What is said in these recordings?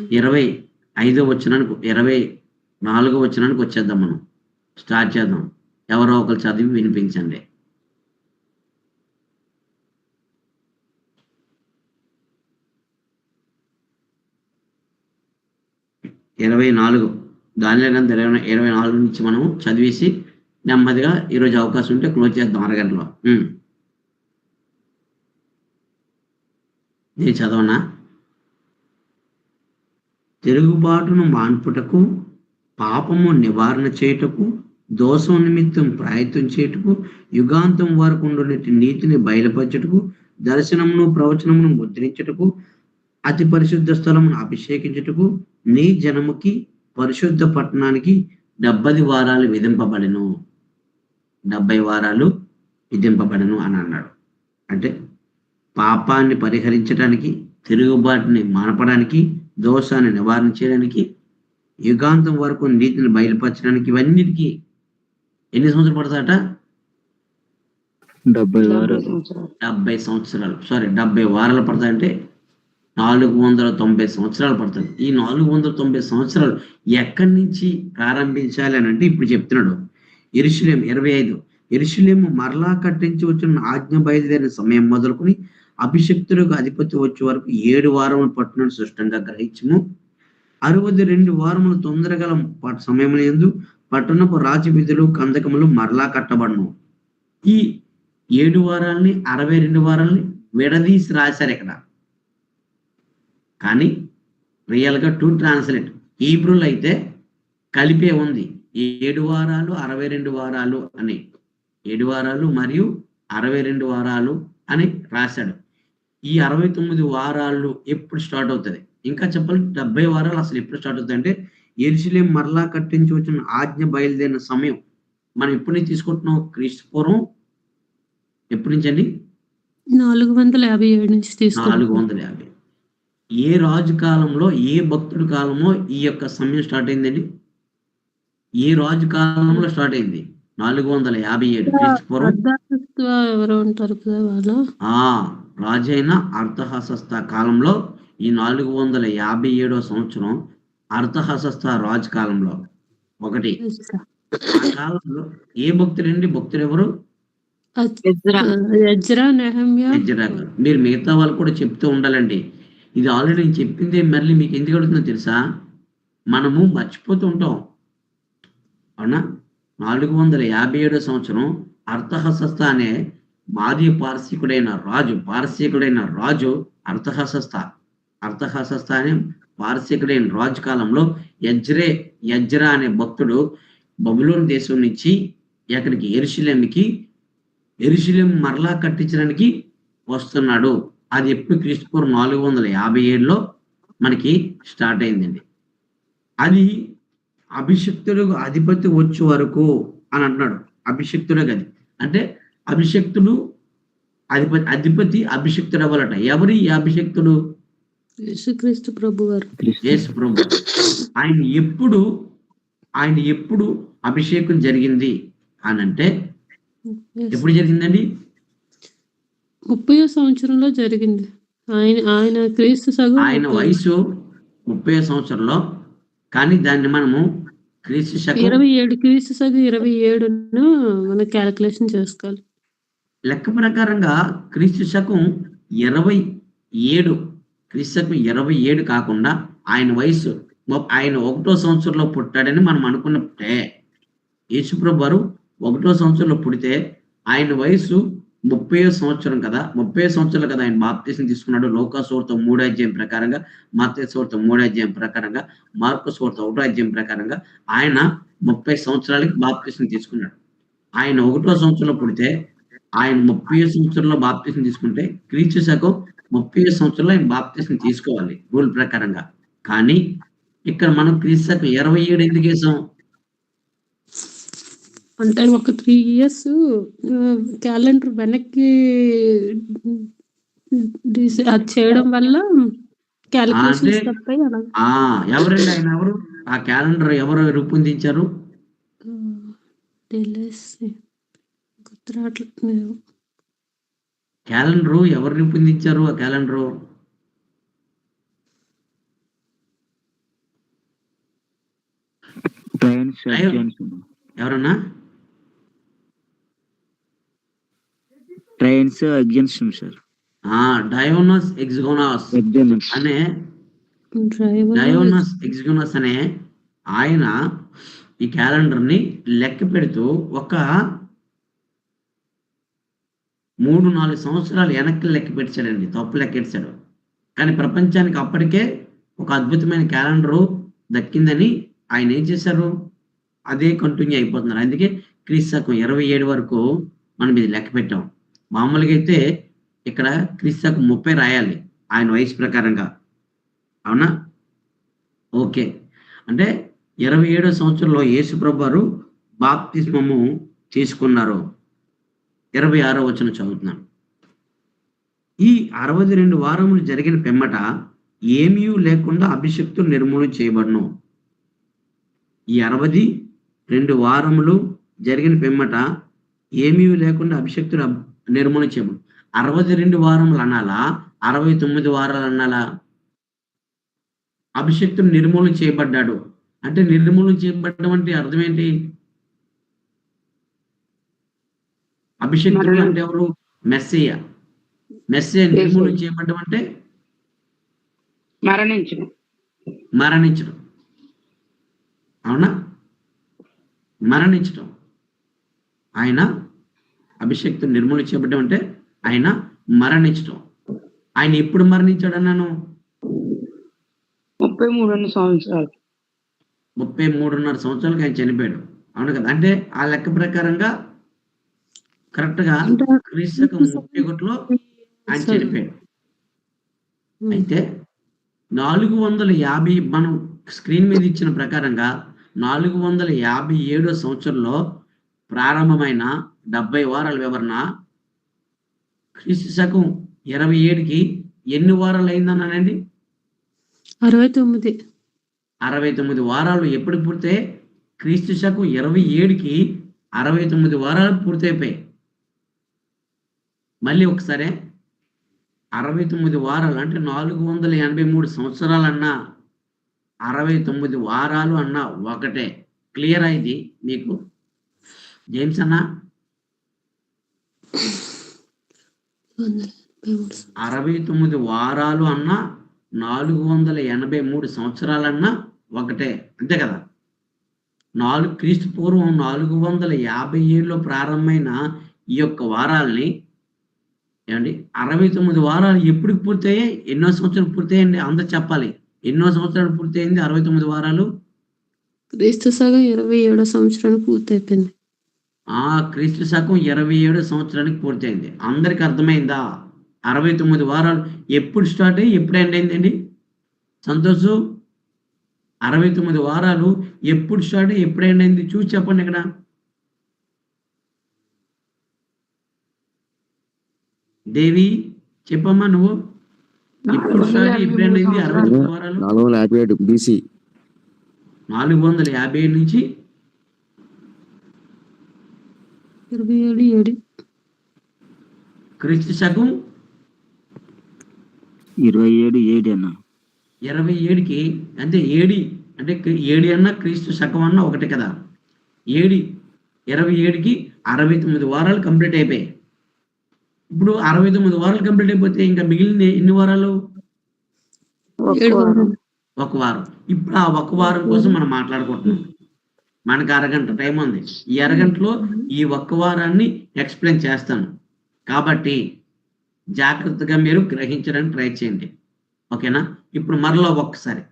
ఇరవై ఐదో వచ్చినానికి ఇరవై నాలుగో వచ్చినానికి వచ్చేద్దాం మనం. స్టార్ట్ చేద్దాం. ఎవరో ఒకరు చదివి వినిపించండి. ఇరవై నాలుగు. దానిలో కానీ ఇరవై ఇరవై నాలుగు నుంచి మనం చదివేసి నెమ్మదిగా ఈరోజు అవకాశం ఉంటే క్లోజ్ చేద్దాం అరగంటలో. నేను చదవనా? తిరుగుబాటును మాన్పుటకు పాపము నివారణ చేయుటకు దోషం నిమిత్తం ప్రయత్నం చేయుటకు యుగాంతం వరకు ఉండునట్టి నీతిని బయలుపరచుటకు దర్శనమును ప్రవచనమును ముద్రించుటకు అతి పరిశుద్ధ స్థలమును అభిషేకించుటకు నీ జనముకి పరిశుద్ధ పట్టణానికి డెబ్బది వారాలు విధింపబడెను. డెబ్బై వారాలు విధింపబడను అని అన్నాడు. అంటే పాపాన్ని పరిహరించడానికి తిరుగుబాటుని మానపడానికి దోషాన్ని నివారణ చేయడానికి యుగాంతం వరకు నీతిని బయలుపరచడానికి ఇవన్నిటికీ ఎన్ని సంవత్సరాలు పడతాట డెబ్బై సంవత్సరాలు. డెబ్బై సంవత్సరాలు. సారీ డెబ్బై వారాలు పడతాయంటే నాలుగు వందల తొంభై సంవత్సరాలు పడుతుంది ఈ నాలుగు వందల తొంభై సంవత్సరాలు ఎక్కడి నుంచి ప్రారంభించాలి అని అంటే ఇప్పుడు చెప్తున్నాడు. ఎరుషులేం ఇరవై ఐదు. ఎరుషులేము మరలా కట్టించి వచ్చిన ఆజ్ఞ బయలుదేరిన సమయం మొదలుకొని అభిషక్తులకు అధిపతి వచ్చే వరకు ఏడు వారములు పట్టునని స్పష్టంగా గ్రహించము. అరవది రెండు వారములు తొందరగల సమయం ఎందు పట్టణపు రాజవిధులు కందకములు మరలా కట్టబడను. ఈ ఏడు వారాలని అరవై రెండు వారాల్ని విడదీసి రాశారు ఇక్కడ. కానీ రియల్గా టు ట్రాన్స్లేట్ హీబ్రూలో అయితే కలిపే ఉంది. ఈ ఏడు వారాలు అరవై రెండు వారాలు అని. ఏడు వారాలు మరియు అరవై రెండు వారాలు అని రాశాడు. ఈ అరవై తొమ్మిది వారాలు ఎప్పుడు స్టార్ట్ అవుతుంది? ఇంకా చెప్పాలి డెబ్బై వారాలు అసలు ఎప్పుడు స్టార్ట్ అవుతుంది అంటే ఎరుసలేం మరలా కట్టించి వచ్చిన ఆజ్ఞ బయలుదేరిన సమయం. మనం ఎప్పటి నుంచి తీసుకుంటున్నాం క్రీస్తు పూర్వం? ఎప్పటి నుంచి అండి? నాలుగు వందల యాభై ఏడు నుంచి నాలుగు వందల యాభై. ఏ రాజు కాలంలో ఏ భక్తుడి కాలంలో ఈ యొక్క సమయం స్టార్ట్ అయిందండి? ఏ రాజు కాలంలో స్టార్ట్ అయింది? నాలుగు వందల యాభై ఏడు. క్రీస్తు పూర్వం? ఎవరో ఉంటారు కదా వాళ్ళు. ఆ రాజైన అర్థహసస్త కాలంలో ఈ నాలుగు వందల యాభై ఏడో సంవత్సరం అర్థహసస్త రాజు కాలంలో. ఒకటి. ఆ కాలంలో ఏ భక్తుడండి భక్తుడు ఎవరు. మీరు మిగతా వాళ్ళు కూడా చెప్తూ ఉండాలండి. ఇది ఆల్రెడీ నేను చెప్పింది మళ్ళీ మీకు ఎందుకు అడుగుతుందో తెలుసా? మనము మర్చిపోతూ ఉంటాం. అవునా? నాలుగు వందల యాభై ఏడో సంవత్సరం అర్థహస్త అనే మాది పారసీకుడైన రాజు పారసీకుడైన రాజు అర్థహసస్థ అర్థహసస్థ అనే పారసీకుడైన రాజు కాలంలో యజ్రే యజ్రా అనే భక్తుడు బబులోని దేశం నుంచి ఎక్కడికి ఎరుశలేమికి ఎరుశలేం మరలా కట్టించడానికి వస్తున్నాడు. అది ఎప్పుడు క్రీస్తుపూర్వం నాలుగు వందల యాభై ఏడులో మనకి స్టార్ట్ అయిందండి. అది అభిషక్తుడు అధిపతి వచ్చే వరకు అని అంటున్నాడు. అభిషక్తుడే గది. అంటే అభిషక్తుడు అధిపతి అధిపతి అభిషక్తుడు అవ్వాలట ఎవరి అభిషక్తుడు యేసుక్రీస్తు ప్రభు వారు యేసు ప్రభు. ఆయన ఎప్పుడు ఆయన ఎప్పుడు అభిషేకం జరిగింది అని అంటే ఎప్పుడు జరిగిందండి? ముప్పై సంవత్సరంలో జరిగింది. ఆయన ఆయన క్రీస్తు సగం ఆయన వయసు ముప్పై సంవత్సరంలో. కానీ దాన్ని మనము క్రీస్తు ఇరవై ఏడు క్రీస్తు సగం ఇరవై ఏడును మనం క్యాలిక్యులేషన్ చేసుకోవాలి. లెక్క ప్రకారంగా క్రీస్తు శకం ఇరవై ఏడు క్రీస్తు శకం ఇరవై ఏడు కాకుండా ఆయన వయసు ఆయన ఒకటో సంవత్సరంలో పుట్టాడని మనం అనుకున్నప్పుడే యేసుప్రభు వారు ఒకటో సంవత్సరంలో పుడితే ఆయన వయసు ముప్పై సంవత్సరం కదా ముప్పై సంవత్సరాలు కదా ఆయన బాప్తీసం తీసుకున్నాడు. లోకా సోర్త మూడో అధ్యాయం ప్రకారంగా మత్తే సోర్త మూడో అధ్యాయం ప్రకారంగా మార్కు సోర్త ఒకటో అధ్యాయం ప్రకారంగా ఆయన ముప్పై సంవత్సరాలకి బాప్తీసం తీసుకున్నాడు. ఆయన ఒకటో సంవత్సరంలో పుడితే ఆయన ముప్పై సంవత్సరంలో బాప్తీసం తీసుకుంటే క్రీస్తు శకం ముప్పై సంవత్సరంలో ఆయన బాప్తీసం తీసుకోవాలి రూల్ ప్రకారంగా. కానీ ఇక్కడ మనం క్రీస్తు శకం ఇరవై ఏడు ఎందుకు వేసాం? అంటే ఒక త్రీ ఇయర్స్ క్యాలెండర్ వెనక్కి అది చేయడం వల్ల ఎవరండి ఆయన ఎవరు? ఆ క్యాలెండర్ ఎవరు రూపొందించారు? రావట్లేదు. క్యాలెండరు ఎవరు రూపొందించారు ఆ క్యాలెండరు? ఎవరన్నా? ట్రైన్స్ ఎగ్జన్షన్ సార్ డయోనస్ ఎగ్జిగోనాస్ అనే డయోనస్ ఎగ్జిగోనాస్ అనే ఆయన ఈ క్యాలెండర్ని లెక్క పెడుతూ ఒక మూడు నాలుగు సంవత్సరాలు వెనక్కి లెక్క పెట్టాడండి. తప్పు లెక్క కానీ ప్రపంచానికి అప్పటికే ఒక అద్భుతమైన క్యాలెండరు దక్కిందని ఆయన ఏం చేశారు? అదే కంటిన్యూ అయిపోతున్నారు. అందుకే క్రీస్తు ఇరవై ఏడు వరకు మనం ఇది లెక్క పెట్టాం. మామూలుగా అయితే ఇక్కడ క్రీస్తు ముప్పై రాయాలి ఆయన వయసు ప్రకారంగా. అవునా? ఓకే. అంటే ఇరవై ఏడో సంవత్సరంలో యేసు ప్రభు వారు బాప్తిస్మము తీసుకున్నారు ఇరవై ఆరో వచనం చదువుతున్నాను. ఈ అరవై రెండు వారములు జరిగిన పిమ్మట ఏమీ లేకుండా అభిషక్తులు నిర్మూలన చేయబడను. ఈ అరవై రెండు వారములు జరిగిన పిమ్మట ఏమీ లేకుండా అభిషక్తులు నిర్మూలన చేయబడు అరవై రెండు వారములు అనాలా? అరవై తొమ్మిది వారాలు అనాలా? అభిషక్తుడు నిర్మూలన చేయబడ్డాడు. అంటే నిర్మూలన చేయబడడం అంటే అర్థం ఏంటి? అభిషక్తుడు అంటే ఎవరు? మెస్సయ్య మెస్సయ్య నిర్మూలన చేయబడ్డం అంటే? మరణించను. మరణించడం అవునా? మరణించడం ఆయన అభిషక్తుడు నిర్మూలన చేయబడ్డం అంటే ఆయన మరణించడం ఆయన ఎప్పుడు మరణించాడు అన్నాను? ముప్పై మూడున్న సంవత్సరాలు. ముప్పై మూడున్నర సంవత్సరాలకు ఆయన చనిపోయాడు. అవును కదా? అంటే ఆ లెక్క ప్రకారంగా కరెక్ట్గా క్రీస్తకం ముప్పై ఒకటిలో ఆయన చనిపోయాడు. అయితే నాలుగు వందల యాభై మనం స్క్రీన్ మీద ఇచ్చిన ప్రకారంగా నాలుగు వందల యాభై ఏడో సంవత్సరంలో ప్రారంభమైన డెబ్బై వారాల వివరణ క్రీస్తు శకం ఇరవై ఏడుకి ఎన్ని వారాలు అయిందన్నానండి అరవై తొమ్మిది. అరవై తొమ్మిది వారాలు ఎప్పుడు పూర్తయి క్రీస్తు శకం ఇరవై ఏడుకి అరవై తొమ్మిది వారాలు పూర్తయిపోయాయి. మళ్ళీ ఒకసారి అరవై తొమ్మిది వారాలు అంటే నాలుగు వందల ఎనభై మూడు సంవత్సరాలన్నా అరవై తొమ్మిది వారాలు అన్నా ఒకటే. క్లియర్ అయింది మీకు? జేమ్స్ అన్నా? అరవై తొమ్మిది వారాలు అన్నా నాలుగు వందల ఎనభై మూడు సంవత్సరాలన్నా ఒకటే. అంతే కదా? నాలుగు క్రీస్తు పూర్వం నాలుగు వందల యాభై ఏళ్ళలో ప్రారంభమైన ఈ యొక్క వారాల్ని ఏమండి? అరవై తొమ్మిది వారాలు ఎప్పుడు పూర్తయ్యాయి? ఎన్నో సంవత్సరాలు పూర్తయ్యండి అందరు చెప్పాలి. ఎన్నో సంవత్సరాలు పూర్తయింది అరవై తొమ్మిది వారాలు? క్రీస్తు సగం ఇరవై ఏడో సంవత్సరానికి పూర్తయిపోయింది. ఆ క్రీస్తు శకం ఇరవై ఏడో సంవత్సరానికి పూర్తయింది. అందరికి అర్థమైందా? అరవై తొమ్మిది వారాలు ఎప్పుడు స్టార్ట్ అయ్యి ఎప్పుడు ఎండ్ అయిందండి? సంతోషు అరవై తొమ్మిది వారాలు ఎప్పుడు స్టార్ట్ అయ్యి ఎప్పుడు ఎండ్ అయింది? చూసి చెప్పండి ఇక్కడ. దేవి చెప్పమ్మా నువ్వు? నాలుగు వందల యాభై ఏడు బీసీ నాలుగు వందల యాభై ఏడు నుంచి? ఇరవై ఏడు ఏడు. క్రీస్తు శకం? ఇరవై ఏడు ఏడు అన్న. ఇరవై ఏడుకి అంటే ఏడి అంటే ఏడి అన్న క్రీస్తు శకం అన్న ఒకటే కదా. ఏడి ఇరవై ఏడుకి అరవై తొమ్మిది వారాలు కంప్లీట్ అయిపోయాయి. ఇప్పుడు అరవై తొమ్మిది వారాలు కంప్లీట్ అయిపోతే ఇంకా మిగిలిన ఎన్ని వారాలు. ఒక వారం. ఇప్పుడు ఆ ఒక వారం కోసం మనం మాట్లాడుకుంటున్నాం. మనకు అరగంట టైం ఉంది. ఈ అరగంటలో ఈ ఒక్క వారాన్ని ఎక్స్ప్లెయిన్ చేస్తాను. కాబట్టి జాగ్రత్తగా మీరు గ్రహించడానికి ట్రై చేయండి. ఓకేనా? ఇప్పుడు మరలా ఒక్కసారి.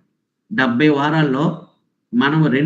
డెబ్బై వారాల్లో మనం రెండు